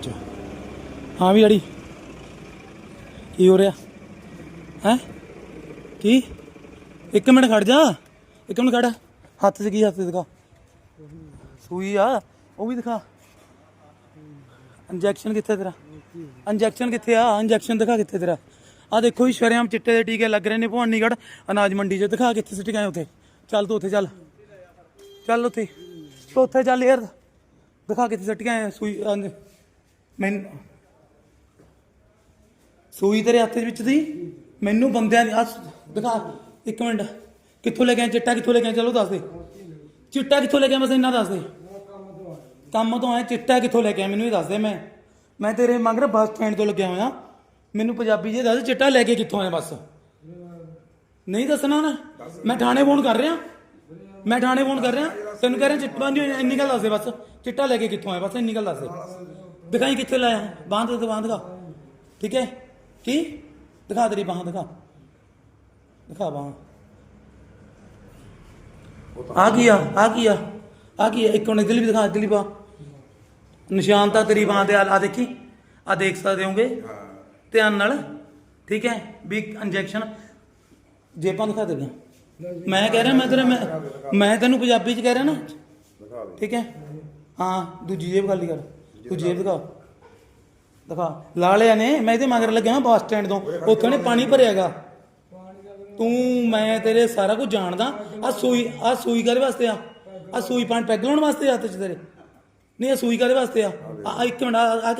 ਵਿੱਚ। ਹਾਂ ਵੀ ਅੜੀ ਕੀ ਹੋ ਰਿਹਾ? ਹੈ? ਕੀ? ਇੱਕ ਮਿੰਟ ਖੜ ਜਾ। ਇੱਕ ਮਿੰਟ ਖੜ। ਹੱਥ 'ਚ ਕੀ ਹੱਥ 'ਚ ਦਿਖਾ। ਸੂਈ ਆ। ਉਹ ਵੀ ਦਿਖਾ। ਇੰਜੈਕਸ਼ਨ ਕਿੱਥੇ ਤੇਰਾ? ਇੰਜੈਕਸ਼ਨ ਕਿੱਥੇ ਆ? ਇੰਜੈਕਸ਼ਨ ਦਿਖਾ ਕਿੱਥੇ ਤੇਰਾ? ਆ ਦੇਖੋ ਜੀ, ਸ਼ਰਿਆਮ ਚਿੱਟੇ ਦੇ ਟੀਕੇ ਲੱਗ ਰਹੇ ਨੇ ਭਵਾਨੀਗੜ ਅਨਾਜ ਮੰਡੀ 'ਚ ਦਿਖਾ ਕਿੱਥੇ ਸਿੱਟ ਗਏ ਉੱਥੇ। ਚੱਲ ਤੂੰ ਉੱਥੇ ਚੱਲ। ਚੱਲ ਉੱਥੇ। ਤੂੰ ਉੱਥੇ ਚੱਲ ਯਾਰ। ਦਿਖਾ ਕਿੱਥੇ ਸਿੱਟ ਗਏ ਸੂਈ ਮੈਨੂੰ ਸੂਈ ਤੇਰੇ ਹੱਥ ਵਿੱਚ ਦੀ ਮੈਨੂੰ ਬੰਦਿਆਂ ਦੀ ਆ ਦਿਖਾ। ਇੱਕ ਮਿੰਟ। ਕਿੱਥੋਂ ਲੈ ਕੇ ਆਇਆ ਚਿੱਟਾ ਕਿੱਥੋਂ ਲੈ ਕੇ ਆਇਆ ਚਲੋ ਦੱਸ ਦੇ। ਚਿੱਟਾ ਕਿੱਥੋਂ ਲੈ ਕੇ ਆਇਆ ਬਸ ਇੰਨਾ ਦੱਸ ਦੇ। ਕੰਮ ਤੋਂ ਆਇਆ ਚਿੱਟਾ ਕਿੱਥੋਂ ਲੈ ਕੇ ਆਇਆ ਮੈਨੂੰ ਇਹ ਦੱਸ ਦੇ ਮੈਂ। ਮੈਂ ਤੇਰੇ ਮਗਰ ਬੱਸ ਸਟੈਂਡ ਤੋਂ ਲੱਗਿਆ ਹੋਇਆ। ਮੈਨੂੰ ਪੰਜਾਬੀ ਜੇ ਦੱਸ ਚਿੱਟਾ ਲੈ ਕੇ ਕਿੱਥੋਂ ਆਇਆ ਬਸ? ਨਹੀਂ ਦੱਸਣਾ ਨਾ। ਮੈਂ ਥਾਣੇ ਫੋਨ ਕਰ ਰਿਹਾ। ਮੈਂ ਥਾਣੇ ਫੋਨ ਕਰ ਰਿਹਾ। ਤੈਨੂੰ ਕਹਿ ਰਿਹਾ ਚਿੱਟਾ ਨਹੀਂ ਇੰਨੀ ਗੱਲ ਦੱਸ ਦੇ ਬਸ। ਚਿੱਟਾ ਲੈ ਕੇ ਕਿੱਥੋਂ ਆਇਆ? ਬਸ ਇੰਨੀ ਗੱਲ ਦੱਸ ਦੇ। ਦਿਖਾਈ ਕਿੱਥੇ ਲਾਇਆ ਬਾਂਹ ਤੇ ਬਾਂਹ ਦਿਖਾ। ਠੀਕ ਹੈ? ਕੀ? ਦਿਖਾ ਤੇਰੀ ਬਾਂਹ ਦਿਖਾ। ਦਿਖਾ ਬਾਂਹ। ਆ ਕੀ ਆ? ਆ ਕੀ ਆ? ਆ ਇੱਕ ਹੁਣ ਇਧਰਲੀ ਵੀ ਦਿਖਾ ਇਧਰਲੀ ਬਾਂਹ। ਨਿਸ਼ਾਨ ਤਾਂ ਤੇਰੀ ਬਾਂਹ ਤੇ ਆ ਆ ਦੇਖੀ? ਆ ਦੇਖ ਸਕਦੇ ਹੋਗੇ? ਧਿਆਨ ਨਾਲ। ਠੀਕ ਹੈ? ਵੀ ਇੰਜੈਕਸ਼ਨ ਜੇਬਾਂ ਦਿਖਾ ਦੇ ਮੈਂ ਕਹਿ ਰਿਹਾ ਮੈਂ ਤੇਰੇ ਮੈਂ ਮੈਂ ਤੈਨੂੰ ਪੰਜਾਬੀ ਚ ਕਹਿ ਰਿਹਾ ਨਾ। ਠੀਕ ਹੈ? ਹਾਂ ਦੂਜੀ ਜੇਬ ਖਾਲੀ ਕਰ। ਤੂੰ ਜੇਬ ਦਿਖਾ। ਦਿਖਾ। ਲਾ ਲਿਆ ਨੇ, ਮੈਂ ਇਹਦੇ ਮਗਰ ਲੱਗਿਆ ਹਾਂ ਬੱਸ ਸਟੈਂਡ ਤੋਂ। ਉੱਥੇ ਨੇ ਪਾਣੀ ਭਰਿਆਗਾ। ਤੂੰ, ਮੈਂ ਤੇਰੇ ਸਾਰਾ ਕੁਝ ਜਾਣਦਾ। ਆ ਸੂਈ ਆ ਸੂਈ ਕਾਹਦੇ ਵਾਸਤੇ ਆ? ਆ ਸੂਈ ਪਾਣੀ ਪੈਗ ਲਾਉਣ ਵਾਸਤੇ ਹੱਥ 'ਚ ਤੇਰੇ? ਨਹੀਂ ਆ ਸੂਈ ਕਾਹਦੇ ਵਾਸਤੇ ਆ? ਆ ਇੱਕ ਮਿੰਟ ਆ ਆ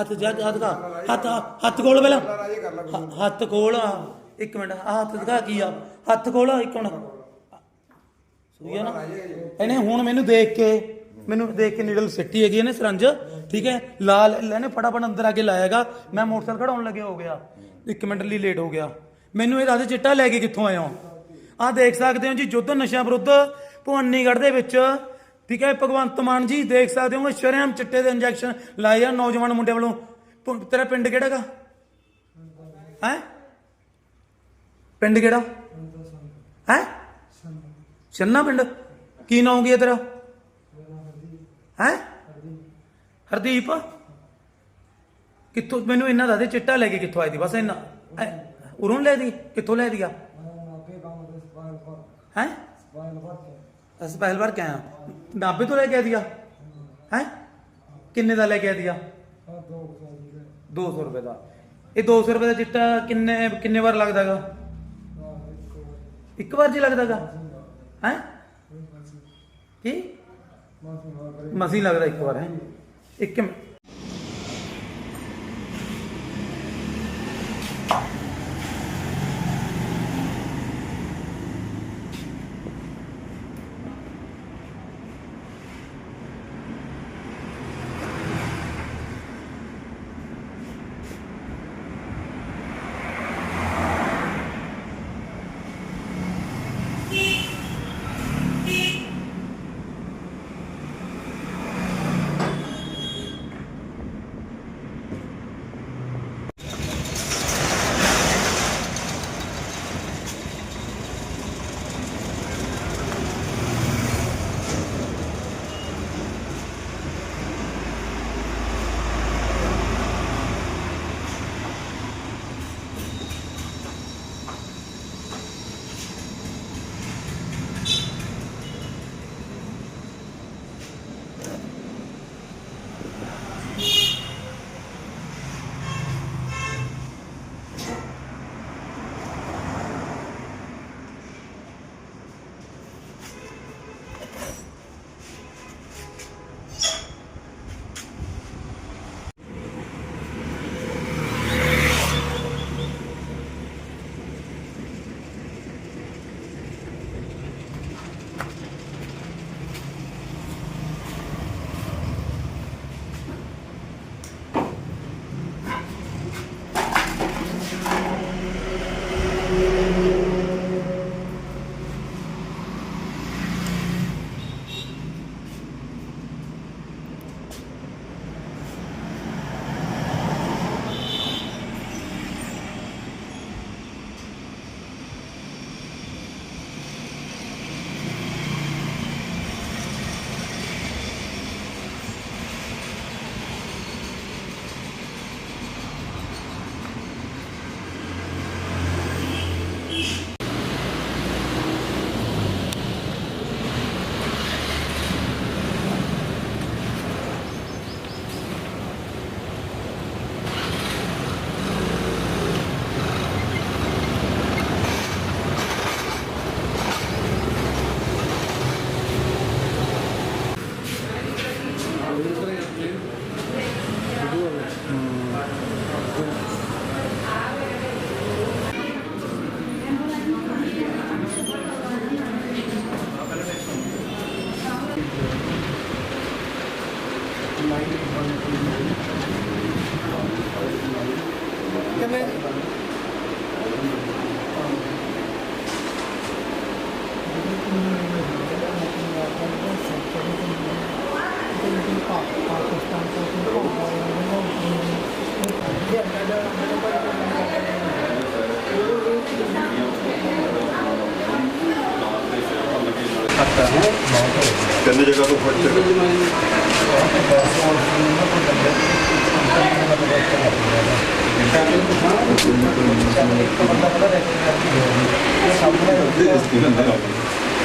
ਹੱਥ ਜਾ ਹੱਥ ਦਿਖਾ। ਹੱਥ ਹੱਥ ਕੋਲ ਪਹਿਲਾਂ। ਹੱਥ ਕੋਲ ਆ ਇੱਕ ਮਿੰਟ ਆ ਹੱਥ ਦਿਖਾ ਕੀ ਆ? ਹੱਥ ਕੋਲ ਆ ਇੱਕ ਮਿੰਟ। ਸੂਈ ਆ ਨਾ। ਇਹਨੇ ਹੁਣ ਮੈਨੂੰ ਦੇਖ ਕੇ ਮੈਨੂੰ ਦੇਖ ਕੇ ਨੀਡਲ ਸਿੱਟੀ ਹੈਗੀ ਇਹਨੇ ਸਰੰਜ, ਠੀਕ ਹੈ? ਲਾਲ ਇਹਨੇ ਫਟਾਫਟ ਅੰਦਰ ਆ ਕੇ ਲਾਇਆਗਾ। ਮੈਂ ਮੋਟਰਸਾਈਕਲ ਖੜਾਉਣ ਲੱਗਿਆ, ਹੋ ਗਿਆ। ਇੱਕ ਮਿੰਟ ਲਈ ਲੇਟ ਹੋ ਗਿਆ। ਮੈਨੂੰ ਇਹ ਦੱਸ ਚਿੱਟਾ ਲੈ ਕੇ ਕਿੱਥੋਂ ਆਇਆ ਆ ਦੇਖ ਸਕਦੇ ਹੋ ਜੀ ਯੁੱਧ ਨਸ਼ਾ ਵਿਰੁੱਧ, ਭਵਾਨੀਗੜ੍ਹ ਦੇ ਵਿੱਚ, ਠੀਕ ਹੈ? ਭਗਵੰਤ ਮਾਨ ਜੀ, ਦੇਖ ਸਕਦੇ ਹੋ ਸ਼ਰੇਆਮ ਚਿੱਟੇ ਦੇ ਇੰਜੈਕਸ਼ਨ ਲਾਏ ਆ ਨੌਜਵਾਨ ਮੁੰਡੇ ਵੱਲੋਂ। ਤੇਰਾ ਪਿੰਡ ਕਿਹੜਾਗਾ ਹੈ? ਪਿੰਡ ਕਿਹੜਾ? ਹੈ? ਛੰਨਾ ਪਿੰਡ? ਕੀ ਨਾਮ ਕੀ ਹੈ ਤੇਰਾ? ਹੈ? ਹਰਦੀਪ? ਕਿੱਥੋਂ? ਮੈਨੂੰ ਇਹਨਾਂ ਦਾ ਦੇ, ਚਿੱਟਾ ਲੈ ਕੇ ਕਿੱਥੋਂ ਆਈ ਦੀ ਬਸ ਇਹਨਾਂ ਉਰੋਂ ਲੈ ਦੀ? ਕਿੱਥੋਂ ਲੈ ਦੀਆ? ਹੈ? ਅਸੀਂ ਪਹਿਲ ਵਾਰ ਕਿਆ ਨਾਬੇ ਤੋਂ ਲੈ ਕੇ ਆ ਹੈ? ਕਿੰਨੇ ਦਾ ਲੈ ਕੇ ਆ ਦਿਆ? 200 ਰੁਪਏ ਦਾ। ਇਹ 200 ਰੁਪਏ ਦਾ ਚਿੱਟਾ ਕਿੰਨੇ ਕਿੰਨੇ ਵਾਰ ਲੱਗਦਾਗਾ ਇੱਕ ਵਾਰ ਜੀ ਲੱਗਦਾਗਾ ਹੈ? ਕੀ? ਮਸੀਂ ਲੱਗਦਾ ਇੱਕ ਵਾਰ ਹੈ? ਇੱਕ ਮਿੰਟ। त्यांनी जगा तो पडते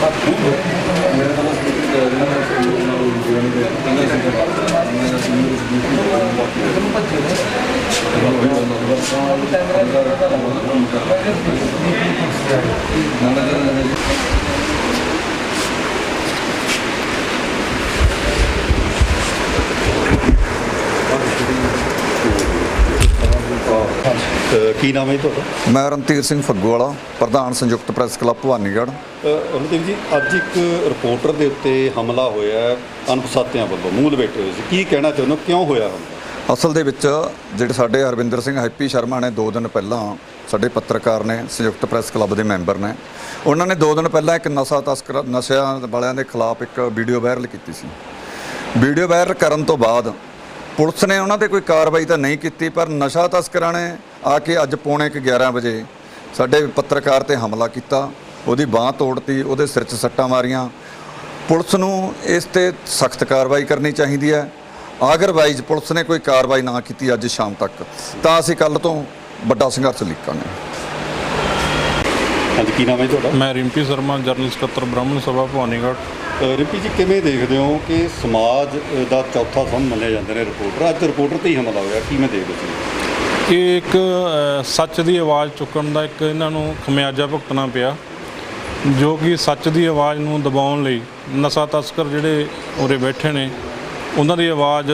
ਫ੍ਰੈਕਚਰ ਕੀ ਨਾਮ ਹੈ ਜੀ ਤੁਹਾਡਾ? ਮੈਂ ਰਣਧੀਰ ਸਿੰਘ ਫੱਗੂਵਾਲਾ ਪ੍ਰਧਾਨ ਸੰਯੁਕਤ ਪ੍ਰੈਸ ਕਲੱਬ ਭਵਾਨੀਗੜ੍ਹ। ਰਣਦੀਪ ਜੀ ਅੱਜ ਇੱਕ ਰਿਪੋਰਟਰ ਦੇ ਉੱਤੇ ਹਮਲਾ ਹੋਇਆ ਹੈ ਅਣਪਛਾਤਿਆਂ ਵੱਲੋਂ ਮੂੰਹ ਲਪੇਟੇ ਹੋਏ ਸੀ। ਕੀ ਕਹਿਣਾ ਚਾਹੁੰਦੇ ਹੋ? ਕਿਉਂ ਹੋਇਆ ਹਮਲਾ? ਅਸਲ ਦੇ ਵਿੱਚ ਜਿਹੜੇ ਸਾਡੇ ਹਰਵਿੰਦਰ ਸਿੰਘ ਹੈਪੀ ਸ਼ਰਮਾ ਨੇ 2 ਦਿਨ ਪਹਿਲਾਂ ਸਾਡੇ ਪੱਤਰਕਾਰ ਨੇ ਸੰਯੁਕਤ ਪ੍ਰੈਸ ਕਲੱਬ ਦੇ ਮੈਂਬਰ ਨੇ ਉਹਨਾਂ ਨੇ 2 ਦਿਨ ਪਹਿਲਾਂ ਇੱਕ ਨਸ਼ਾ ਤਸਕਰ ਨਸ਼ਿਆਂ ਵਾਲਿਆਂ ਦੇ ਖਿਲਾਫ ਇੱਕ ਵੀਡੀਓ ਵਾਇਰਲ ਕੀਤੀ ਸੀ। ਵੀਡੀਓ ਵਾਇਰਲ ਕਰਨ ਤੋਂ ਬਾਅਦ ਪੁਲਿਸ ਨੇ ਉਹਨਾਂ ਤੇ ਕੋਈ ਕਾਰਵਾਈ ਤਾਂ ਨਹੀਂ ਕੀਤੀ ਪਰ ਨਸ਼ਾ ਤਸਕਰਾਂ ਨੇ ਆ ਕੇ ਅੱਜ ਪੌਣੇ ਕੁ 11 ਵਜੇ ਸਾਡੇ ਪੱਤਰਕਾਰ ਤੇ ਹਮਲਾ ਕੀਤਾ। ਉਹਦੀ ਬਾਹ ਤੋੜਤੀ ਉਹਦੇ ਸਿਰ 'ਚ ਸੱਟਾਂ ਮਾਰੀਆਂ। ਪੁਲਿਸ ਨੂੰ ਇਸ ਤੇ ਸਖਤ ਕਾਰਵਾਈ ਕਰਨੀ ਚਾਹੀਦੀ ਹੈ। ਅਗਰਵਾਈਜ਼ ਪੁਲਿਸ ਨੇ ਕੋਈ ਕਾਰਵਾਈ ਨਾ ਕੀਤੀ ਅੱਜ ਸ਼ਾਮ ਤੱਕ। ਤਾਂ ਅਸੀਂ ਕੱਲ ਤੋਂ ਵੱਡਾ ਸੰਘਰਸ਼ ਲਿਖਾਂਗੇ। ਹਾਂਜੀ ਕੀ ਨਾਮ ਹੈ ਤੁਹਾਡਾ? ਮੈਂ ਰਿੰਪੀ ਸ਼ਰਮਾ ਜਰਨਲ ਸਕੱਤਰ ਬ੍ਰਾਹਮਣ ਸਭਾ ਭਵਾਨੀਗੜ੍ਹ। ਰਿੰਪੀ ਜੀ ਕਿਵੇਂ ਦੇਖਦੇ ਹੋ ਕਿ ਸਮਾਜ ਦਾ ਚੌਥਾ ਸੰਮ ਮੰਨੇ ਜਾਂਦੇ ਨੇ ਰਿਪੋਰਟਰ? ਅੱਜ ਰਿਪੋਰਟਰ ਤੇ ਹੀ ਹਮਲਾ ਹੋਇਆ ਕਿਵੇਂ ਦੇਖਦੇ ਸੀ? ਇਹ ਇੱਕ ਅ, ਸੱਚ ਦੀ ਆਵਾਜ਼ ਚੁੱਕਣ ਦਾ ਇੱਕ ਇਹਨਾਂ ਨੂੰ ਖਮਿਆਜਾ ਭੁਗਤਣਾ ਪਿਆ ਜੋ ਕਿ ਸੱਚ ਦੀ ਆਵਾਜ਼ ਨੂੰ ਦਬਾਉਣ ਲਈ ਨਸ਼ਾ ਤਸਕਰ ਜਿਹੜੇ ਉਰੇ ਬੈਠੇ ਨੇ ਉਹਨਾਂ ਦੀ ਆਵਾਜ਼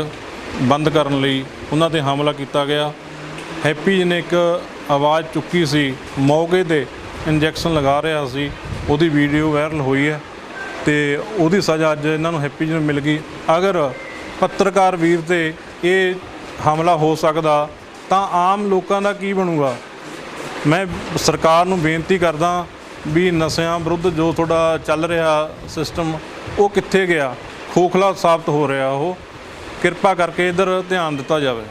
ਬੰਦ ਕਰਨ ਲਈ ਉਹਨਾਂ ਤੇ ਹਮਲਾ ਕੀਤਾ ਗਿਆ। ਹੈਪੀ ਜੀ ਨੇ ਇੱਕ ਆਵਾਜ਼ ਚੁੱਕੀ ਸੀ ਮੌਕੇ ਤੇ ਇੰਜੈਕਸ਼ਨ ਲਗਾ ਰਿਹਾ ਸੀ ਉਹਦੀ ਵੀਡੀਓ ਵਾਇਰਲ ਹੋਈ ਹੈ। ਤੇ ਉਹਦੀ ਸਜ਼ਾ ਅੱਜ ਇਹਨਾਂ ਨੂੰ ਹੈਪੀ ਜੀ ਨੂੰ ਮਿਲ ਗਈ। ਅਗਰ ਪੱਤਰਕਾਰ ਵੀਰ ਤੇ ਇਹ ਹਮਲਾ ਹੋ ਸਕਦਾ ਤਾਂ ਆਮ ਲੋਕਾਂ ਦਾ ਕੀ ਬਣੂਗਾ? ਮੈਂ ਸਰਕਾਰ ਨੂੰ ਬੇਨਤੀ ਕਰਦਾ ਵੀ ਨਸ਼ਿਆਂ ਵਿਰੁੱਧ ਜੋ ਤੁਹਾਡਾ ਚੱਲ ਰਿਹਾ ਸਿਸਟਮ ਉਹ ਕਿੱਥੇ ਗਿਆ? ਖੋਖਲਾ ਸਾਬਤ ਹੋ ਰਿਹਾ ਉਹ। ਕਿਰਪਾ ਕਰਕੇ ਇਧਰ ਧਿਆਨ ਦਿੱਤਾ ਜਾਵੇ।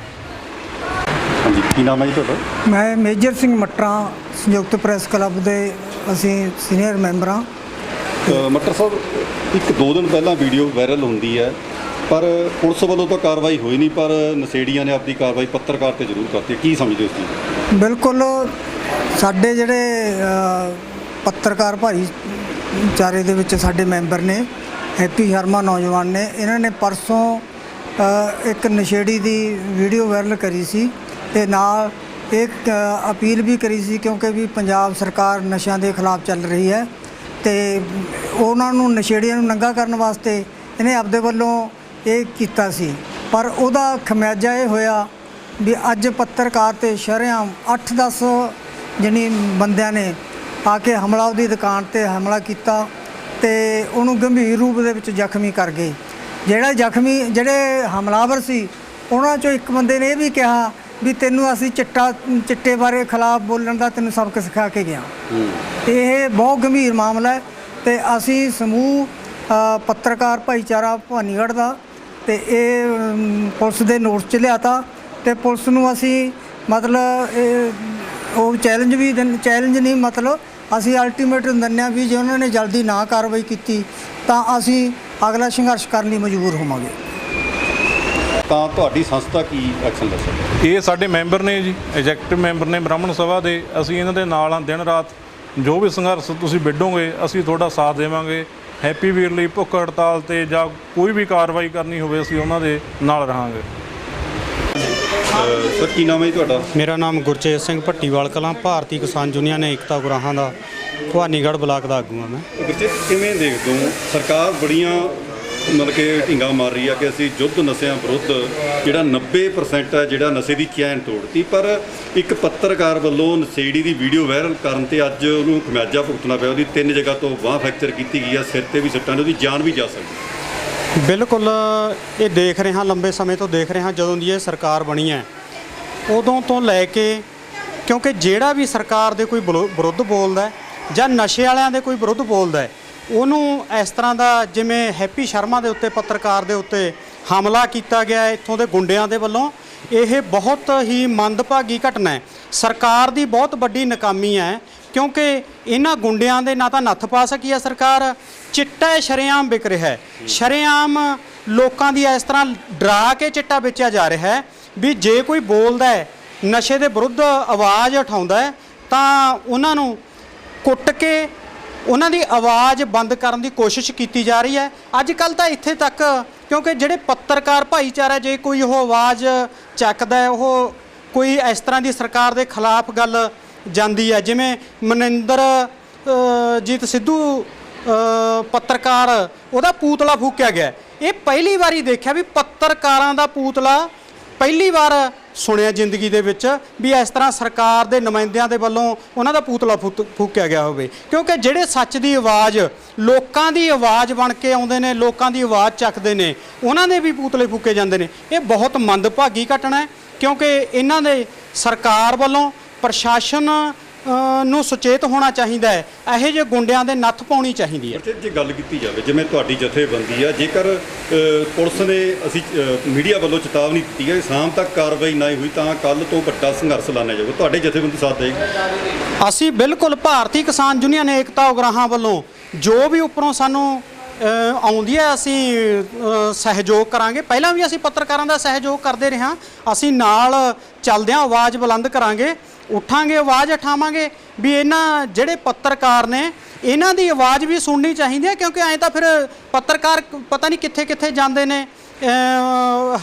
ਹਾਂਜੀ ਕੀ ਨਾਮ ਹੈ ਜੀ ਤੁਹਾਡਾ? ਮੈਂ ਮੇਜਰ ਸਿੰਘ ਮਟਰਾ ਸੰਯੁਕਤ ਪ੍ਰੈਸ ਕਲੱਬ ਦੇ ਅਸੀਂ ਸੀਨੀਅਰ ਮੈਂਬਰ ਹਾਂ। ਮੱਟਰ ਸਾਹਿਬ ਇੱਕ ਦੋ ਦਿਨ ਪਹਿਲਾਂ ਵੀਡੀਓ ਵਾਇਰਲ ਹੁੰਦੀ ਹੈ ਪਰ ਪੁਲਿਸ ਵੱਲੋਂ ਤਾਂ ਕਾਰਵਾਈ ਹੋਈ ਨਹੀਂ ਪਰ ਨਸ਼ੇੜੀਆਂ ਨੇ ਆਪਣੀ ਕਾਰਵਾਈ ਪੱਤਰਕਾਰ ਤੇ ਜ਼ਰੂਰ ਕਰਤੀ ਕੀ ਸਮਝਦੇ ਹੋ ਇਸ ਬਿਲਕੁਲ ਸਾਡੇ ਜਿਹੜੇ ਅ, ਪੱਤਰਕਾਰ ਭਾਈਚਾਰੇ ਦੇ ਵਿੱਚ ਸਾਡੇ ਮੈਂਬਰ ਨੇ ਹੈਪੀ ਸ਼ਰਮਾ ਨੌਜਵਾਨ ਨੇ ਇਹਨਾਂ ਨੇ ਪਰਸੋਂ ਇੱਕ ਨਸ਼ੇੜੀ ਦੀ ਵੀਡੀਓ ਵਾਇਰਲ ਕਰੀ ਸੀ ਤੇ ਨਾਲ ਇੱਕ ਅਪੀਲ ਵੀ ਕਰੀ ਸੀ ਕਿਉਂਕਿ ਵੀ ਪੰਜਾਬ ਸਰਕਾਰ ਨਸ਼ਿਆਂ ਦੇ ਖਿਲਾਫ ਚੱਲ ਰਹੀ ਹੈ। ਤੇ ਉਹਨਾਂ ਨੂੰ ਨਸ਼ੇੜੀਆਂ ਨੂੰ ਨੰਗਾ ਕਰਨ ਵਾਸਤੇ ਇਹਨੇ ਆਪਦੇ ਵੱਲੋਂ ਇਹ ਕੀਤਾ ਸੀ। ਪਰ ਉਹਦਾ ਖਮਿਆਜਾ ਇਹ ਹੋਇਆ ਵੀ ਅੱਜ ਪੱਤਰਕਾਰ ਤੇ ਸ਼ਰੇਆਮ 8-10 ਜਣੀ ਬੰਦਿਆਂ ਨੇ ਆ ਕੇ ਹਮਲਾ ਉਹਦੀ ਦੁਕਾਨ ਤੇ ਹਮਲਾ ਕੀਤਾ ਤੇ ਉਹਨੂੰ ਗੰਭੀਰ ਰੂਪ ਦੇ ਵਿੱਚ ਜ਼ਖਮੀ ਕਰ ਗਏ। ਜਿਹੜਾ ਜ਼ਖਮੀ, ਜਿਹੜੇ ਹਮਲਾਵਰ ਸੀ, ਉਹਨਾਂ ਚੋਂ ਇੱਕ ਬੰਦੇ ਨੇ ਇਹ ਵੀ ਕਿਹਾ ਵੀ ਤੈਨੂੰ ਅਸੀਂ ਚਿੱਟਾ ਚਿੱਟੇ ਬਾਰੇ ਖਿਲਾਫ ਬੋਲਣ ਦਾ ਤੈਨੂੰ ਸਬਕ ਸਿਖਾ ਕੇ ਗਿਆ। ਇਹ ਬਹੁਤ ਗੰਭੀਰ ਮਾਮਲਾ ਹੈ ਤੇ ਅਸੀਂ ਸਮੂਹ ਪੱਤਰਕਾਰ ਭਾਈਚਾਰਾ ਭਵਾਨੀਗੜ੍ਹ ਦਾ ਤੇ ਇਹ ਪੁਲਿਸ ਦੇ ਨੋਟਿਸ 'ਚ ਲਿਆਤਾ ਤੇ ਪੁਲਿਸ ਨੂੰ ਅਸੀਂ ਮਤਲਬ ਇਹ ਉਹ ਚੈਲੰਜ ਵੀ ਚੈਲੰਜ ਨਹੀਂ ਮਤਲਬ ਅਸੀਂ ਅਲਟੀਮੇਟਮ ਦਿੰਦੇ ਹਾਂ ਵੀ ਜੇ ਉਹਨਾਂ ਨੇ ਜਲਦੀ ਨਾ ਕਾਰਵਾਈ ਕੀਤੀ ਤਾਂ ਅਸੀਂ ਅਗਲਾ ਸੰਘਰਸ਼ ਕਰਨ ਲਈ ਮਜਬੂਰ ਹੋਵਾਂਗੇ। ਤਾਂ ਤੁਹਾਡੀ ਸੰਸਥਾ ਕੀ ਐਕਸ਼ਨ ਲੈ ਸਕਦੀ? ਇਹ ਸਾਡੇ ਮੈਂਬਰ ਨੇ ਜੀ ਐਗਜ਼ੈਕਟਿਵ ਮੈਂਬਰ ਨੇ ਬ੍ਰਾਹਮਣ ਸਭਾ ਦੇ। ਅਸੀਂ ਇਹਨਾਂ ਦੇ ਨਾਲ ਆ ਦਿਨ ਰਾਤ। ਜੋ ਵੀ ਸੰਘਰਸ਼ ਤੁਸੀਂ ਵਿੱਢੋਗੇ ਅਸੀਂ ਤੁਹਾਡਾ ਸਾਥ ਦੇਵਾਂਗੇ। ਹੈਪੀ ਵੀਰ ਲਈ ਭੁੱਖ ਹੜਤਾਲ ਤੇ ਜਾਂ ਕੋਈ ਵੀ ਕਾਰਵਾਈ ਕਰਨੀ ਹੋਵੇ ਅਸੀਂ ਉਹਨਾਂ ਦੇ ਨਾਲ ਰਹਾਂਗੇ। ਸਰ ਕੀ ਨਾਮ ਹੈ ਜੀ ਤੁਹਾਡਾ? ਮੇਰਾ ਨਾਮ ਗੁਰਚੇਤ ਸਿੰਘ ਭੱਟੀਵਾਲ ਕਲਾਂ ਭਾਰਤੀ ਕਿਸਾਨ ਯੂਨੀਅਨ ਏਕਤਾ ਗੁਰਾਹਾਂ ਦਾ ਭਵਾਨੀਗੜ੍ਹ ਬਲਾਕ ਦਾ ਆਗੂ ਹਾਂ ਮੈਂ। ਗੁਰਜੀਤ ਕਿਵੇਂ ਦੇਖਦੇ ਹੋ? ਸਰਕਾਰ ਬੜੀਆਂ ਮਤਲਬ ਕਿ ਢਿੰਗਾ ਮਾਰ ਰਹੀ ਆ ਕਿ ਅਸੀਂ ਯੁੱਧ ਨਸ਼ਿਆਂ ਵਿਰੁੱਧ ਜਿਹੜਾ 90% ਹੈ ਜਿਹੜਾ ਨਸ਼ੇ ਦੀ ਚੈਨ ਤੋੜਤੀ। ਪਰ ਇੱਕ ਪੱਤਰਕਾਰ ਵੱਲੋਂ ਨਸ਼ੇੜੀ ਦੀ ਵੀਡੀਓ ਵਾਇਰਲ ਕਰਨ ਤੇ ਅੱਜ ਉਹਨੂੰ ਖਮਿਆਜਾ ਭੁਗਤਣਾ ਪਿਆ। ਉਹਦੀ ਤਿੰਨ ਜਗ੍ਹਾ ਤੋਂ ਬਾਹ ਫ੍ਰੈਕਚਰ ਕੀਤੀ ਗਈ ਆ। ਸਿਰ ਤੇ ਵੀ ਸੱਟਾਂ ਨੇ, ਉਹਦੀ ਜਾਨ ਵੀ ਜਾ ਸਕਦੀ ਬਿਲਕੁਲ, ਇਹ ਦੇਖ ਰਹੇ ਹਾਂ, ਲੰਬੇ ਸਮੇਂ ਤੋਂ ਦੇਖ ਰਹੇ ਹਾਂ, ਜਦੋਂ ਦੀ ਇਹ ਸਰਕਾਰ ਬਣੀ ਹੈ। ਉਦੋਂ ਤੋਂ ਲੈ ਕੇ, ਕਿਉਂਕਿ ਜਿਹੜਾ ਵੀ ਸਰਕਾਰ ਦੇ ਕੋਈ ਵਿਰੋ- ਵਿਰੁੱਧ ਬੋਲਦਾ ਜਾਂ ਨਸ਼ੇ ਵਾਲਿਆਂ ਦੇ ਕੋਈ ਵਿਰੁੱਧ ਬੋਲਦਾ ਹੈ ਉਹਨੂੰ ਇਸ ਤਰ੍ਹਾਂ ਦਾ ਜਿਵੇਂ ਹੈਪੀ ਸ਼ਰਮਾ ਦੇ ਉੱਤੇ, ਪੱਤਰਕਾਰ ਦੇ ਉੱਤੇ ਹਮਲਾ ਕੀਤਾ ਗਿਆ ਇੱਥੋਂ ਦੇ ਗੁੰਡਿਆਂ ਦੇ ਵੱਲੋਂ, ਇਹ ਬਹੁਤ ਹੀ ਮੰਦਭਾਗੀ ਘਟਨਾ ਹੈ। ਸਰਕਾਰ ਦੀ ਬਹੁਤ ਵੱਡੀ ਨਾਕਾਮੀ ਹੈ, ਕਿਉਂਕਿ ਇਹਨਾਂ ਗੁੰਡਿਆਂ ਦੇ ਨਾ ਤਾਂ ਨੱਥ ਪਾ ਸਕੀ ਹੈ ਸਰਕਾਰ, ਚਿੱਟਾ ਸ਼ਰੇਆਮ ਵਿਕ ਰਿਹਾ ਹੈ। ਸ਼ਰੇਆਮ ਲੋਕਾਂ ਦੀ ਇਸ ਤਰ੍ਹਾਂ ਡਰਾ ਕੇ ਚਿੱਟਾ ਵੇਚਿਆ ਜਾ ਰਿਹਾ ਹੈ ਵੀ ਜੇ ਕੋਈ ਬੋਲਦਾ ਹੈ, ਨਸ਼ੇ ਦੇ ਵਿਰੁੱਧ ਆਵਾਜ਼ ਉਠਾਉਂਦਾ ਹੈ, ਤਾਂ ਉਹਨਾਂ ਨੂੰ ਕੁੱਟ ਕੇ ਉਹਨਾਂ ਦੀ ਆਵਾਜ਼ ਬੰਦ ਕਰਨ ਦੀ ਕੋਸ਼ਿਸ਼ ਕੀਤੀ ਜਾ ਰਹੀ ਹੈ। ਅੱਜ ਕੱਲ ਤਾਂ ਇੱਥੇ ਤੱਕ, ਕਿਉਂਕਿ ਜਿਹੜੇ ਪੱਤਰਕਾਰ ਭਾਈਚਾਰਾ, ਜੇ ਕੋਈ ਉਹ ਆਵਾਜ਼ ਚੱਕਦਾ ਹੈ, ਉਹ ਕੋਈ ਇਸ ਤਰ੍ਹਾਂ ਦੀ ਸਰਕਾਰ ਦੇ ਖਿਲਾਫ ਗੱਲ ਜਾਂਦੀ ਹੈ। ਜਿਵੇਂ ਮਨਿੰਦਰ ਜੀਤ ਸਿੱਧੂ ਪੱਤਰਕਾਰ, ਉਹਦਾ ਪੂਤਲਾ ਫੂਕਿਆ ਗਿਆ। ਇਹ ਪਹਿਲੀ ਵਾਰੀ ਦੇਖਿਆ ਵੀ ਪੱਤਰਕਾਰਾਂ ਦਾ ਪੂਤਲਾ ਪਹਿਲੀ ਵਾਰ ਸੁਣਿਆ ਜ਼ਿੰਦਗੀ ਦੇ ਵਿੱਚ ਵੀ ਇਸ ਤਰ੍ਹਾਂ ਸਰਕਾਰ ਦੇ ਨੁਮਾਇੰਦਿਆਂ ਦੇ ਵੱਲੋਂ ਉਹਨਾਂ ਦਾ ਪੂਤਲਾ ਫੂਤ- ਫੂਕਿਆ ਗਿਆ ਹੋਵੇ। ਕਿਉਂਕਿ ਜਿਹੜੇ ਸੱਚ ਦੀ ਆਵਾਜ਼, ਲੋਕਾਂ ਦੀ ਆਵਾਜ਼ ਬਣ ਕੇ ਆਉਂਦੇ ਨੇ, ਲੋਕਾਂ ਦੀ ਆਵਾਜ਼ ਚੱਕਦੇ ਨੇ, ਉਹਨਾਂ ਦੇ ਵੀ ਪੂਤਲੇ ਫੂਕੇ ਜਾਂਦੇ ਨੇ। ਇਹ ਬਹੁਤ ਮੰਦਭਾਗੀ ਘਟਨਾ ਹੈ, ਕਿਉਂਕਿ ਇਹਨਾਂ ਦੇ ਸਰਕਾਰ ਵੱਲੋਂ ਪ੍ਰਸ਼ਾਸਨ ਨੂੰ ਸੁਚੇਤ ਹੋਣਾ ਚਾਹੀਦਾ ਹੈ। ਇਹੋ ਜਿਹੇ ਗੁੰਡਿਆਂ ਦੇ ਨੱਥ ਪਾਉਣੀ ਚਾਹੀਦੀ ਹੈ। ਜੇ ਗੱਲ ਕੀਤੀ ਜਾਵੇ ਜਿਵੇਂ ਤੁਹਾਡੀ ਜਥੇਬੰਦੀ ਆ ਜੇਕਰ ਪੁਲਿਸ ਨੇ ਅਸੀਂ ਮੀਡੀਆ ਵੱਲੋਂ ਚੇਤਾਵਨੀ ਦਿੱਤੀ ਹੈ ਸ਼ਾਮ ਤੱਕ ਕਾਰਵਾਈ ਨਾ ਹੋਈ ਤਾਂ ਕੱਲ ਤੋਂ ਵੱਡਾ ਸੰਘਰਸ਼ ਲਾਣਾ ਜਾਊਗਾ। ਤੁਹਾਡੇ ਜਥੇਬੰਦੀ ਸਾਥ ਦੇਗੀ ਅਸੀਂ ਬਿਲਕੁਲ ਭਾਰਤੀ ਕਿਸਾਨ ਯੂਨੀਅਨ ਏਕਤਾ ਉਗਰਾਹਾਂ ਵੱਲੋਂ ਜੋ ਵੀ ਉੱਪਰੋਂ ਸਾਨੂੰ ਆਉਂਦੀ ਹੈ ਅਸੀਂ ਸਹਿਯੋਗ ਕਰਾਂਗੇ। ਪਹਿਲਾਂ ਵੀ ਅਸੀਂ ਪੱਤਰਕਾਰਾਂ ਦਾ ਸਹਿਯੋਗ ਕਰਦੇ ਰਹੇ ਹਾਂ। ਅਸੀਂ ਨਾਲ ਚੱਲਦੇ ਹਾਂ ਆਵਾਜ਼ ਬੁਲੰਦ ਕਰਾਂਗੇ। ਉੱਠਾਂਗੇ, ਆਵਾਜ਼ ਉਠਾਵਾਂਗੇ ਵੀ ਇਹਨਾਂ ਜਿਹੜੇ ਪੱਤਰਕਾਰ ਨੇ, ਇਹਨਾਂ ਦੀ ਆਵਾਜ਼ ਵੀ ਸੁਣਨੀ ਚਾਹੀਦੀ ਹੈ ਕਿਉਂਕਿ ਐਂ ਤਾਂ ਫਿਰ ਪੱਤਰਕਾਰ ਪਤਾ ਨਹੀਂ ਕਿੱਥੇ ਕਿੱਥੇ ਜਾਂਦੇ ਨੇ।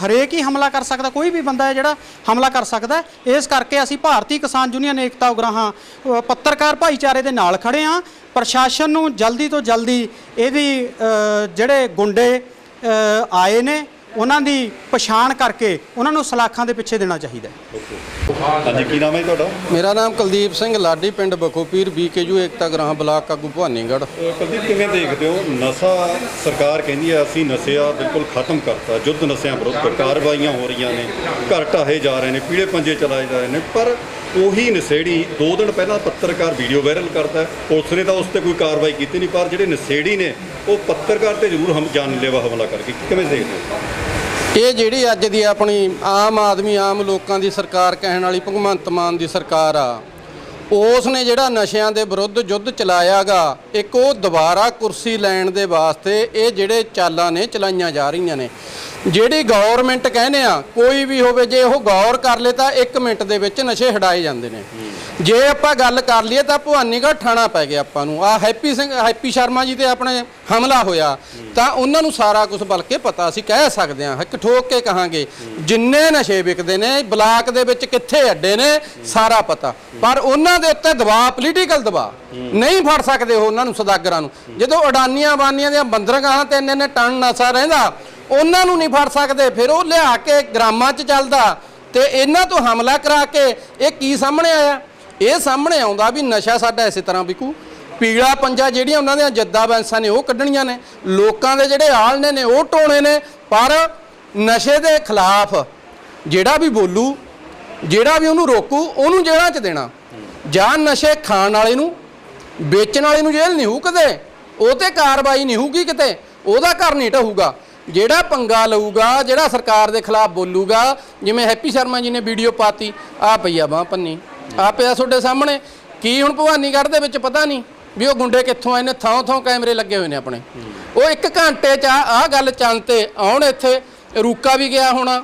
ਹਰੇਕ ਹੀ ਹਮਲਾ ਕਰ ਸਕਦਾ, ਕੋਈ ਵੀ ਬੰਦਾ ਹੈ ਜਿਹੜਾ ਹਮਲਾ ਕਰ ਸਕਦਾ ਇਸ ਕਰਕੇ ਅਸੀਂ ਭਾਰਤੀ ਕਿਸਾਨ ਯੂਨੀਅਨ ਏਕਤਾ ਉਗਰਾਹਾਂ ਪੱਤਰਕਾਰ ਭਾਈਚਾਰੇ ਦੇ ਨਾਲ ਖੜੇ ਹਾਂ। ਪ੍ਰਸ਼ਾਸਨ ਨੂੰ ਜਲਦੀ ਤੋਂ ਜਲਦੀ ਇਹਦੀ ਜਿਹੜੇ ਗੁੰਡੇ ਆਏ ਨੇ ਉਹਨਾਂ ਦੀ ਪਛਾਣ ਕਰਕੇ ਉਹਨਾਂ ਨੂੰ ਸਲਾਖਾਂ ਦੇ ਪਿੱਛੇ ਦੇਣਾ ਚਾਹੀਦਾ ਹੈ। ਹਾਂਜੀ ਕੀ ਨਾਮ ਹੈ ਜੀ ਤੁਹਾਡਾ? ਮੇਰਾ ਨਾਮ ਕੁਲਦੀਪ ਸਿੰਘ ਲਾਡੀ ਪਿੰਡ ਬਖੋਪੀਰ ਬੀਕੇਯੂ ਏਕਤਾ ਗ੍ਰਾਮ ਬਲਾਕ ਕਾਗੂ ਭਵਾਨੀਗੜ੍ਹ। ਅ, ਕੁਲਦੀਪ ਕਿਵੇਂ ਦੇਖਦੇ ਹੋ? ਨਸ਼ਾ ਸਰਕਾਰ ਕਹਿੰਦੀ ਹੈ ਅਸੀਂ ਨਸ਼ਾ ਬਿਲਕੁਲ ਖਤਮ ਕਰਤਾ ਯੁੱਧ ਨਸ਼ਿਆਂ ਵਿਰੁੱਧ ਕਾਰਵਾਈਆਂ ਹੋ ਰਹੀਆਂ ਨੇ ਘਰ ਢਾਹੇ ਜਾ ਰਹੇ ਨੇ ਪੀਲੇ ਪੰਜੇ ਚਲਾਏ ਜਾ ਰਹੇ ਨੇ ਪਰ ਉਹੀ ਨਸ਼ੇੜੀ ਦੋ ਦਿਨ ਪਹਿਲਾਂ ਪੱਤਰਕਾਰ ਵੀਡੀਓ ਵਾਇਰਲ ਕਰਦਾ ਹੈ। ਪੁਲਿਸ ਨੇ ਤਾਂ ਉਸ ਤੇ ਕੋਈ ਕਾਰਵਾਈ ਕੀਤੀ ਨਹੀਂ ਪਰ ਜਿਹੜੇ ਨਸ਼ੇੜੀ ਨੇ ਉਹ ਪੱਤਰਕਾਰ ਤੇ ਜ਼ਰੂਰ ਹਮ ਜਾਨਲੇਵਾ ਹਮਲਾ ਕਰਕੇ ਕਿਵੇਂ ਦੇਖਦੇ ਹੋ? ਇਹ ਜਿਹੜੀ ਅੱਜ ਦੀ ਆਪਣੀ ਆਮ ਆਦਮੀ, ਆਮ ਲੋਕਾਂ ਦੀ ਸਰਕਾਰ ਕਹਿਣ ਵਾਲੀ ਭਗਵੰਤ ਮਾਨ ਦੀ ਸਰਕਾਰ ਆ ਉਸ ਨੇ ਜਿਹੜਾ ਨਸ਼ਿਆਂ ਦੇ ਵਿਰੁੱਧ ਯੁੱਧ ਚਲਾਇਆਗਾ, ਇੱਕ ਉਹ ਦੁਬਾਰਾ ਕੁਰਸੀ ਲੈਣ ਦੇ ਵਾਸਤੇ ਇਹ ਜਿਹੜੇ ਚਾਲਾਂ ਨੇ ਚਲਾਈਆਂ ਜਾ ਰਹੀਆਂ ਨੇ। ਜਿਹੜੀ ਗਵਰਨਮੈਂਟ ਕਹਿੰਦੇ ਆ, ਕੋਈ ਵੀ ਹੋਵੇ, ਜੇ ਉਹ ਗੌਰ ਕਰ ਲੇ ਤਾਂ 1 ਮਿੰਟ ਦੇ ਵਿੱਚ ਨਸ਼ੇ ਹਟਾਏ ਜਾਂਦੇ ਨੇ। ਜੇ ਆਪਾਂ ਗੱਲ ਕਰ ਲਈਏ ਤਾਂ ਭਵਾਨੀਗੜ੍ਹ ਠਾਣਾ ਪੈ ਗਿਆ ਆਪਾਂ ਨੂੰ। ਆ ਹੈਪੀ ਸਿੰਘ, ਹੈਪੀ ਸ਼ਰਮਾ ਜੀ ਤੇ ਆਪਣੇ ਹਮਲਾ ਹੋਇਆ। ਤਾਂ ਉਹਨਾਂ ਨੂੰ ਸਾਰਾ ਕੁਝ ਬਲਕਿ ਪਤਾ ਅਸੀਂ ਕਹਿ ਸਕਦੇ ਹਾਂ, ਇੱਕ ਠੋਕ ਕੇ ਕਹਾਂਗੇ, ਜਿੰਨੇ ਨਸ਼ੇ ਵਿਕਦੇ ਨੇ, ਬਲਾਕ ਦੇ ਵਿੱਚ ਕਿੱਥੇ ਅੱਡੇ ਨੇ, ਸਾਰਾ ਪਤਾ। ਪਰ ਉਹਨਾਂ ਦੇ ਉੱਤੇ ਦਬਾਅ ਪੋਲੀਟੀਕਲ ਦਬਾਅ। ਨਹੀਂ ਫੜ ਸਕਦੇ ਉਹ ਉਹਨਾਂ ਨੂੰ ਸਦਾਗਰਾਂ ਨੂੰ। ਜਦੋਂ ਅਡਾਨੀਆਂ ਬਾਨੀਆਂ ਦੀਆਂ ਬੰਦਰਗਾਹਾਂ ਤੇ ਇੰਨੇ ਇੰਨੇ ਟਨ ਨਸ਼ਾ ਰਹਿੰਦਾ ਉਹਨਾਂ ਨੂੰ ਨਹੀਂ ਫੜ ਸਕਦੇ। ਫਿਰ ਉਹ ਲਿਆ ਕੇ ਗ੍ਰਾਮਾਂ 'ਚ ਚੱਲਦਾ ਤੇ ਇਹਨਾਂ ਤੋਂ ਹਮਲਾ ਕਰਾ ਕੇ ਇਹ ਕੀ ਸਾਹਮਣੇ ਆਇਆ? ਇਹ ਸਾਹਮਣੇ ਆਉਂਦਾ ਵੀ ਨਸ਼ਾ ਸਾਡਾ ਇਸੇ ਤਰ੍ਹਾਂ ਵਿਕੂ। ਪੀਲਾ ਪੰਜਾ ਜਿਹੜੀਆਂ ਉਹਨਾਂ ਦੀਆਂ ਜੱਦਾ ਬੈਂਸਾਂ ਨੇ, ਉਹ ਕੱਢਣੀਆਂ ਨੇ। ਲੋਕਾਂ ਦੇ ਜਿਹੜੇ ਆਲਣੇ ਨੇ, ਉਹ ਟੋਣੇ ਨੇ। ਪਰ ਨਸ਼ੇ ਦੇ ਖਿਲਾਫ ਜਿਹੜਾ ਵੀ ਬੋਲੂ, ਜਿਹੜਾ ਵੀ ਉਹਨੂੰ ਰੋਕੂ, ਉਹਨੂੰ ਜੇਲ੍ਹਾਂ 'ਚ ਦੇਣਾ। ਜਾਂ ਨਸ਼ੇ ਖਾਣ ਵਾਲੇ ਨੂੰ, ਵੇਚਣ ਵਾਲੇ ਨੂੰ ਜੇਲ੍ਹ ਨਹੀਂ ਹੋਊ ਕਦੇ ਉਹ ਤੇ ਕਾਰਵਾਈ ਨਹੀਂ ਹੋਊਗੀ ਕਿਤੇ। ਉਹਦਾ ਘਰ ਨਹੀਂ ਢਹੂਗਾ ਜਿਹੜਾ ਪੰਗਾ ਲਊਗਾ, ਜਿਹੜਾ ਸਰਕਾਰ ਦੇ ਖਿਲਾਫ ਬੋਲੂਗਾ, ਜਿਵੇਂ ਹੈਪੀ ਸ਼ਰਮਾ ਜੀ ਨੇ ਵੀਡੀਓ ਪਾਤੀ, ਆ ਪਈਆ ਬਾਹ ਪੰਨੀ। ਆ ਪਿਆ ਤੁਹਾਡੇ ਸਾਹਮਣੇ। ਕੀ ਹੁਣ ਭਵਾਨੀਗੜ੍ਹ ਦੇ ਵਿੱਚ ਪਤਾ ਨਹੀਂ ਵੀ ਉਹ ਗੁੰਡੇ ਕਿੱਥੋਂ ਆਏ ਨੇ ਥਾਂ ਥਾਂ ਕੈਮਰੇ ਲੱਗੇ ਹੋਏ ਨੇ ਆਪਣੇ। ਉਹ ਇੱਕ ਘੰਟੇ 'ਚ ਆ, ਆਹ ਗੱਲ ਚੰਨ ਤੇ ਆਉਣ ਇੱਥੇ, ਰੂਕਾ ਵੀ ਗਿਆ ਹੋਣਾ,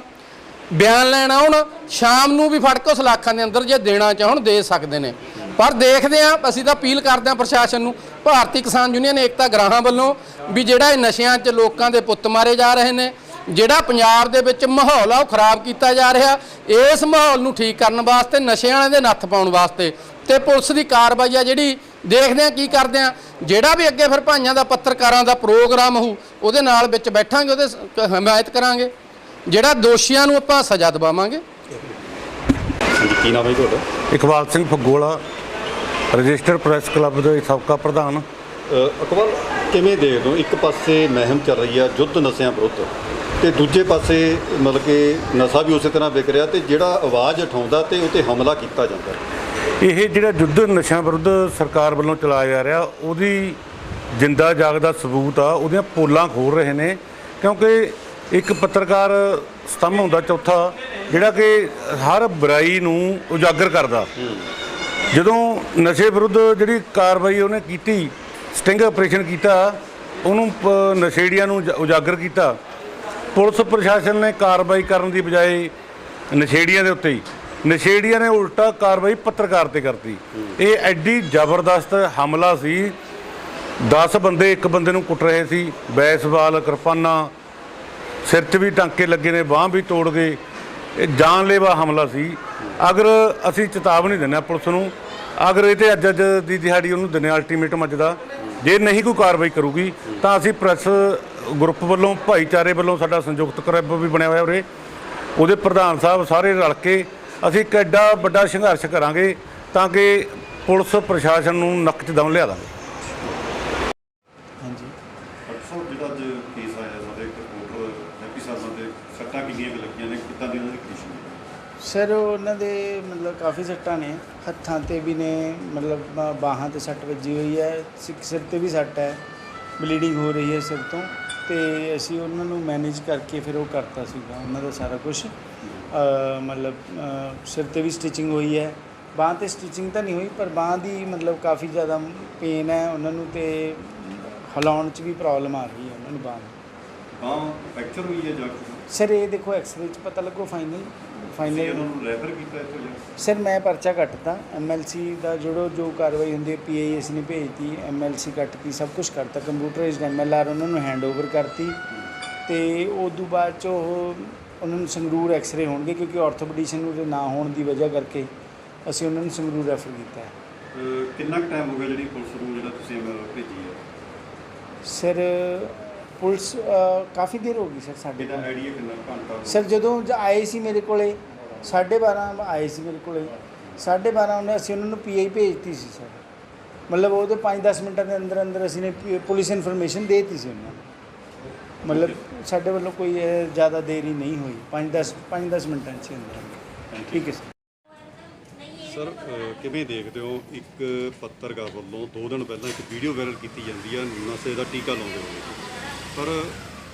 ਬਿਆਨ ਲੈਣ ਆਉਣ, ਸ਼ਾਮ ਨੂੰ ਵੀ ਫੜ ਕੇ ਉਸ ਲਾਖਾਂ ਦੇ ਅੰਦਰ ਜੇ ਦੇਣਾ ਚਾਹਣ ਦੇ ਸਕਦੇ ਨੇ। ਪਰ ਦੇਖਦੇ ਆ, ਅਸੀਂ ਤਾਂ ਅਪੀਲ ਕਰਦੇ ਆ ਪ੍ਰਸ਼ਾਸਨ ਨੂੰ ਭਾਰਤੀ ਕਿਸਾਨ ਯੂਨੀਅਨ ਏਕਤਾ ਗ੍ਰਾਹਾਂ ਵੱਲੋਂ ਵੀ ਜਿਹੜਾ ਇਹ ਨਸ਼ਿਆਂ 'ਚ ਲੋਕਾਂ ਦੇ ਪੁੱਤ ਮਾਰੇ ਜਾ ਰਹੇ ਨੇ ਜਿਹੜਾ ਪੰਜਾਬ ਦੇ ਵਿੱਚ ਮਾਹੌਲ ਆ ਉਹ ਖਰਾਬ ਕੀਤਾ ਜਾ ਰਿਹਾ। ਇਸ ਮਾਹੌਲ ਨੂੰ ਠੀਕ ਕਰਨ ਵਾਸਤੇ ਨਸ਼ਿਆਂ ਵਾਲਿਆਂ ਦੇ ਨੱਥ ਪਾਉਣ ਵਾਸਤੇ ਤੇ ਪੁਲਿਸ ਦੀ ਕਾਰਵਾਈ ਆ ਜਿਹੜੀ ਦੇਖਦੇ ਆ ਕੀ ਕਰਦੇ ਆ। ਜਿਹੜਾ ਵੀ ਅੱਗੇ ਫਿਰ ਭਾਈਆਂ ਦਾ ਪੱਤਰਕਾਰਾਂ ਦਾ ਪ੍ਰੋਗਰਾਮ ਹੋਊ ਉਹਦੇ ਨਾਲ ਵਿੱਚ ਬੈਠਾਂਗੇ ਉਹਦੇ ਹਮਾਇਤ ਕਰਾਂਗੇ। ਜਿਹੜਾ ਦੋਸ਼ੀਆਂ ਨੂੰ ਆਪਾਂ ਸਜ਼ਾ ਦਿਵਾਵਾਂਗੇ। ਹਾਂਜੀ ਕੀ ਨਾਮ ਹੈ ਜੀ ਤੁਹਾਡਾ? Iqbal Singh Phaggola registered press club ਦੇ ਸਾਬਕਾ ਪ੍ਰਧਾਨ। ਅਕਬਰ ਕਿਵੇਂ ਦੇਖਦੇ ਹੋ? ਇੱਕ ਪਾਸੇ ਮਹਿਮ ਚੱਲ ਰਹੀ ਆ ਯੁੱਧ ਨਸ਼ਿਆਂ ਵਿਰੁੱਧ ਤੇ ਦੂਜੇ ਪਾਸੇ ਮਤਲਬ ਕਿ ਨਸ਼ਾ ਵੀ ਉਸੇ ਤਰ੍ਹਾਂ ਵਿਕ ਰਿਹਾ ਤੇ ਜਿਹੜਾ ਆਵਾਜ਼ ਉਠਾਉਂਦਾ ਤੇ ਉਹ ਤੇ ਹਮਲਾ ਕੀਤਾ ਜਾਂਦਾ। ਇਹ ਜਿਹੜਾ ਯੁੱਧ ਨਸ਼ਿਆਂ ਵਿਰੁੱਧ ਸਰਕਾਰ ਵੱਲੋਂ ਚਲਾਇਆ ਜਾ ਰਿਹਾ ਉਹਦੀ ਜਿੰਦਾ ਜਾਗਦਾ ਸਬੂਤ ਆ ਉਹਦੀਆਂ ਪੋਲਾਂ ਖੋਲ ਰਹੇ ਨੇ ਕਿਉਂਕਿ ਇੱਕ ਪੱਤਰਕਾਰ ਸਤੰਭ ਹੁੰਦਾ ਚੌਥਾ ਜਿਹੜਾ ਕਿ ਹਰ ਬੁਰਾਈ ਨੂੰ ਉਜਾਗਰ ਕਰਦਾ। ਜਦੋਂ ਨਸ਼ੇ ਵਿਰੁੱਧ ਜਿਹੜੀ ਕਾਰਵਾਈ ਉਹਨੇ ਕੀਤੀ, ਸਟਿੰਗ ਆਪਰੇਸ਼ਨ ਕੀਤਾ, ਉਹਨੂੰ ਪ- ਨਸ਼ੇੜੀਆਂ ਨੂੰ ਉਜਾਗਰ ਕੀਤਾ, ਪੁਲਿਸ ਪ੍ਰਸ਼ਾਸਨ ਨੇ ਕਾਰਵਾਈ ਕਰਨ ਦੀ ਬਜਾਏ ਨਸ਼ੇੜੀਆਂ ਦੇ ਉੱਤੇ ਹੀ, ਨਸ਼ੇੜੀਆਂ ਨੇ ਉਲਟਾ ਕਾਰਵਾਈ ਪੱਤਰਕਾਰ ਤੇ ਕਰਤੀ। ਇਹ ਐਡੀ ਜ਼ਬਰਦਸਤ ਹਮਲਾ ਸੀ। 10 ਬੰਦੇ, ਇੱਕ ਬੰਦੇ ਨੂੰ ਕੁੱਟ ਰਹੇ ਸੀ। ਬੈਸਬਾਲ ਕਿਰਪਾਨਾਂ, ਸਿਰ 'ਚ ਵੀ ਟਾਂਕੇ ਲੱਗੇ ਨੇ, ਬਾਹ ਵੀ ਤੋੜ ਗਏ। ਇਹ ਜਾਨਲੇਵਾ ਹਮਲਾ ਸੀ। ਅਗਰ ਅਸੀਂ ਚੇਤਾਵਨੀ ਦਿੰਦੇ ਹਾਂ ਪੁਲਿਸ ਨੂੰ, ਅਗਰ ਇਹ ਤੇ ਅੱਜ ਅੱਜ ਦੀ ਦਿਹਾੜੀ ਉਹਨੂੰ ਦਿੰਦੇ ਅਲਟੀਮੇਟਮ ਅੱਜ ਦਾ, ਜੇ ਨਹੀਂ ਕੋਈ ਕਾਰਵਾਈ ਕਰੂਗੀ, ਤਾਂ ਅਸੀਂ ਪ੍ਰੈਸ ਗਰੁੱਪ ਵੱਲੋਂ, ਭਾਈਚਾਰੇ ਵੱਲੋਂ ਸਾਡਾ ਸੰਯੁਕਤ ਕਲੱਬ ਵੀ ਬਣਿਆ ਹੋਇਆ ਉਰੇ। ਉਹਦੇ ਪ੍ਰਧਾਨ ਸਾਹਿਬ ਸਾਰੇ ਰਲ ਕੇ ਅਸੀਂ ਇੱਕ ਐਡਾ ਵੱਡਾ ਸੰਘਰਸ਼ ਕਰਾਂਗੇ ਤਾਂ ਕਿ ਪੁਲਿਸ ਪ੍ਰਸ਼ਾਸਨ ਨੂੰ ਨੱਕ 'ਚ ਦਮ ਲਿਆ ਦਾਂਗੇ। ਸਾਹਿਬ ਜਿਹੜਾ ਅੱਜ ਕੇਸ ਆਇਆ ਸਾਡੇ ਰਿਪੋਰਟਰ ਹੈਪੀ ਸ਼ਰਮਾ ਦੇ ਸੱਟਾਂ ਕਿੰਨੀਆਂ ਕੁ ਲੱਗੀਆਂ ਨੇ ਕਿੱਦਾਂ ਦੀ ਉਹਨਾਂ ਦੀ ਕੰਡੀਸ਼ਨ ਹੈ ਸਰ ਉਹਨਾਂ ਦੇ ਮਤਲਬ ਕਾਫੀ ਸੱਟਾਂ ਨੇ ਹੱਥਾਂ ਤੇ ਵੀ ਨੇ ਮਤਲਬ ਬ- ਬਾਹਾਂ ਤੇ ਸੱਟ ਵੱਜੀ ਹੋਈ ਹੈ ਸਿ- ਸਿਰ ਤੇ ਵੀ ਸੱਟ ਹੈ ਬਲੀਡਿੰਗ ਹੋ ਰਹੀ ਹੈ ਸਿਰ ਤੋਂ ਤੇ ਅਸੀਂ ਉਹਨਾਂ ਨੂੰ ਮੈਨੇਜ ਕਰਕੇ ਫਿਰ ਉਹ ਕਰਤਾ ਸੀਗਾ ਉਹਨਾਂ ਦਾ ਸਾਰਾ ਕੁਝ ਮਤਲਬ ਅ, ਸਿਰ ਤੇ ਵੀ ਸਟਿਚਿੰਗ ਹੋਈ ਹੈ ਬਾਹਾਂ ਤੇ ਸਟਿਚਿੰਗ ਤਾਂ ਨਹੀਂ ਹੋਈ ਪਰ ਬਾਹਾਂ ਦੀ ਮਤਲਬ ਕਾਫੀ ਜ਼ਿਆਦਾ ਪੇਨ ਹੈ ਉਹਨਾਂ ਨੂੰ ਤੇ ਹਿਲਾਉਣ 'ਚ ਵੀ ਪ੍ਰੋਬਲਮ ਆ ਰਹੀ ਹੈ ਉਹਨਾਂ ਨੂੰ ਬਾਹਾਂ ਨੂੰ। ਹਾਂ ਫ੍ਰੈਕਚਰ ਹੋਈ ਹੈ ਜਾਂ ਸਰ ਇਹ ਦੇਖੋ ਐਕਸਰੇ 'ਚ ਪਤਾ ਲੱਗੋ ਫਾਈਨਲ ਤੁਸੀਂ ਫਾਈਨਲ ਉਹਨਾਂ ਨੂੰ ਰੈਫਰ ਕੀਤਾ ਇੱਥੋਂ ਜਾਂ? ਸਰ ਮੈਂ ਪਰਚਾ ਕੱਟਤਾ। ਐਮਐਲਸੀ ਦਾ ਜਿਹੜੋ ਜੋ ਕਾਰਵਾਈ ਹੁੰਦੀ ਹੈ ਪੀਆਈਐਸ ਨੇ ਭੇਜਤੀ ਐਮਐਲਸੀ ਕੱਟਤੀ ਸਭ ਕੁਝ ਕਰਤਾ। ਕੰਪਿਊਟਰਾਈਜ਼ਡ ਐਮਐਲਆਰ ਉਹਨਾਂ ਨੂੰ ਹੈਂਡਓਵਰ ਕਰਤੀ। ਤੇ ਉਸ ਤੋਂ ਬਾਅਦ ਚ ਉਹ ਉਹਨਾਂ ਨੂੰ ਸੰਗਰੂਰ ਐਕਸ-ਰੇ ਹੋਣਗੇ ਕਿਉਂਕਿ ਆਰਥੋਪੈਡਿਸ਼ਨ ਉਹਦੇ ਨਾ ਹੋਣ ਦੀ ਵਜ੍ਹਾ ਕਰਕੇ ਅਸੀਂ ਉਹਨਾਂ ਨੂੰ ਸੰਗਰੂਰ ਰੈਫਰ ਕੀਤਾ ਹੈ। ਅਹ ਕਿੰਨਾ ਕੁ ਟਾਈਮ ਹੋ ਗਿਆ ਜਿਹੜੀ ਪੁਲਿਸ ਨੂੰ ਜਿਹੜਾ ਤੁਸੀਂ ਐਮਐਲ ਭੇਜੀ ਹੈ? ਸਰ ਪੁਲਿਸ ਅ, ਕਾਫੀ ਦੇਰ ਹੋ ਗਈ ਸਰ ਸਾਡੇ ਕਿੰਨਾ ਆਈਡੀਆ ਕਿੰਨਾ ਘੰਟਾ ਹੋ ਸਰ ਜਦੋਂ ਜ- ਆਏ ਸੀ ਮੇਰੇ ਕੋਲੇ 12:30 ਆਏ ਸੀ ਮੇਰੇ ਕੋਲੇ 12:30 ਉਹਨੇ ਅਸੀਂ ਉਹਨਾਂ ਨੂੰ ਪੀਆਈ ਭੇਜਤੀ ਸੀ ਸਰ। ਮਤਲਬ ਉਹਦੇ 5-10 ਮਿੰਟਾਂ ਦੇ ਅੰਦਰ ਅੰਦਰ ਅਸੀਂ ਨੇ ਪ- ਪੁਲਿਸ ਇਨਫੋਰਮੇਸ਼ਨ ਦੇ ਦਿੱਤੀ ਸੀ ਉਹਨਾਂ ਨੂੰ। ਮਤਲਬ ਸਾਡੇ ਵੱਲੋਂ ਕੋਈ ਇਹ ਜ਼ਿਆਦਾ ਦੇਰੀ ਨਹੀਂ ਹੋਈ 5-10 5-10 ਮਿੰਟਾਂ 'ਚ ਅੰਦਰ ਅੰਦਰ। ਠੀਕ ਹੈ ਸਰ। ਸਰ ਕਿਵੇਂ ਦੇਖਦੇ ਹੋ ਇੱਕ ਪੱਤਰਕਾਰ ਵੱਲੋਂ ਦੋ ਦਿਨ ਪਹਿਲਾਂ ਇੱਕ ਵੀਡੀਓ ਵਾਇਰਲ ਕੀਤੀ ਜਾਂਦੀ ਹੈ ਨਸ਼ੇ ਦਾ ਟੀਕਾ ਲਾਉਂਦੇ ਹੋਏ? ਪਰ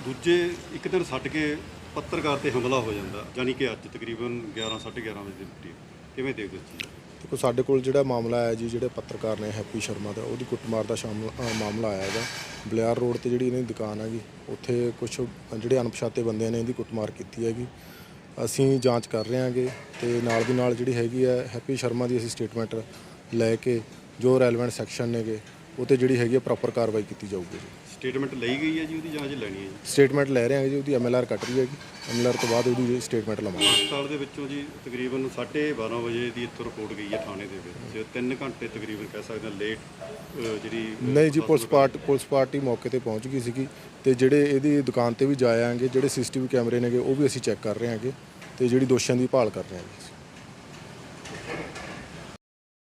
ਦੂਜੇ ਇੱਕ ਦਿਨ ਛੱਡ ਕੇ ਪੱਤਰਕਾਰ ਤੇ ਹਮਲਾ ਹੋ ਜਾਂਦਾ ਯਾਨੀ ਕਿ ਅੱਜ ਤਕਰੀਬਨ 11 11:30 ਵਜੇ ਦੇ ਕਿਵੇਂ ਦੇਖਦੇ ਹੋ ਤੁਸੀਂ ਦੇਖੋ, ਸਾਡੇ ਕੋਲ ਜਿਹੜਾ ਮਾਮਲਾ ਆਇਆ ਜੀ, ਜਿਹੜੇ ਪੱਤਰਕਾਰ ਨੇ ਹੈਪੀ ਸ਼ਰਮਾ ਦਾ, ਉਹਦੀ ਕੁੱਟਮਾਰ ਦਾ ਸ਼ਾਮਲ ਮਾਮਲਾ ਆਇਆ ਹੈਗਾ ਬਲਿਆਰ ਰੋਡ ਤੇ ਜਿਹੜੀ ਇਹਨਾਂ ਦੀ ਦੁਕਾਨ ਹੈਗੀ, ਉੱਥੇ ਕੁਝ ਜਿਹੜੇ ਅਣਪਛਾਤੇ ਬੰਦਿਆਂ ਨੇ ਇਹਦੀ ਕੁੱਟਮਾਰ ਕੀਤੀ ਹੈਗੀ। ਅਸੀਂ ਜਾਂਚ ਕਰ ਰਹੇ ਹਾਂਗੇ ਤੇ ਨਾਲ ਦੀ ਨਾਲ ਜਿਹੜੀ ਹੈਗੀ ਹੈ ਹੈਪੀ ਸ਼ਰਮਾ ਦੀ ਅਸੀਂ ਸਟੇਟਮੈਂਟ ਲੈ ਕੇ ਜੋ ਰੈਲੇਵੈਂਟ ਸੈਕਸ਼ਨ ਨੇਗੇ ਉਹ ਤੇ ਜਿਹੜੀ ਹੈਗੀ ਹੈ ਪ੍ਰੋਪਰ ਕਾਰਵਾਈ ਕੀਤੀ ਜਾਊਗੀ ਜੀ। ਸਟੇਟਮੈਂਟ ਲਈ ਗਈ ਹੈ ਜੀ ਉਹਦੀ ਜਾਂਚ ਲੈਣੀ ਹੈ ਜੀ? ਸਟੇਟਮੈਂਟ ਲੈ ਰਹੇ ਹਾਂਗੇ ਜੀ ਉਹਦੀ ਐਮਐਲਆਰ ਕੱਟ ਰਹੀ ਹੈਗੀ ਐਮਐਲਆਰ ਤੋਂ ਬਾਅਦ ਉਹਦੀ ਸਟੇਟਮੈਂਟ ਲਵਾਂਗੇ। ਹਸਪਤਾਲ ਦੇ ਵਿੱਚੋਂ ਜੀ ਤਕਰੀਬਨ 12:30 ਵਜੇ ਦੀ ਇੱਥੋਂ ਰਿਪੋਰਟ ਗਈ ਹੈ ਥਾਣੇ ਦੇ ਵਿੱਚ। 3 ਘੰਟੇ ਤਕਰੀਬਨ ਕਹਿ ਸਕਦੇ ਹਾਂ ਲੇਟ ਜਿਹੜੀ ਨਹੀਂ ਜੀ ਪੁਲਿਸ ਪਾਰਟੀ ਪੁਲਿਸ ਪਾਰਟੀ ਮੌਕੇ ਤੇ ਪਹੁੰਚ ਗਈ ਸੀਗੀ ਤੇ ਜਿਹੜੇ ਇਹਦੀ ਦੁਕਾਨ ਤੇ ਵੀ ਜਾਏ ਆਂਗੇ ਜਿਹੜੇ ਸੀਸੀਟੀਵੀ ਕੈਮਰੇ ਨੇਗੇ ਉਹ ਵੀ ਅਸੀਂ ਚੈੱਕ ਕਰ ਰਹੇ ਹਾਂਗੇ ਤੇ ਜਿਹੜੀ ਦੋਸ਼ੀਆਂ ਦੀ ਭਾਲ ਕਰ ਰਹੇ ਹਾਂਗੇ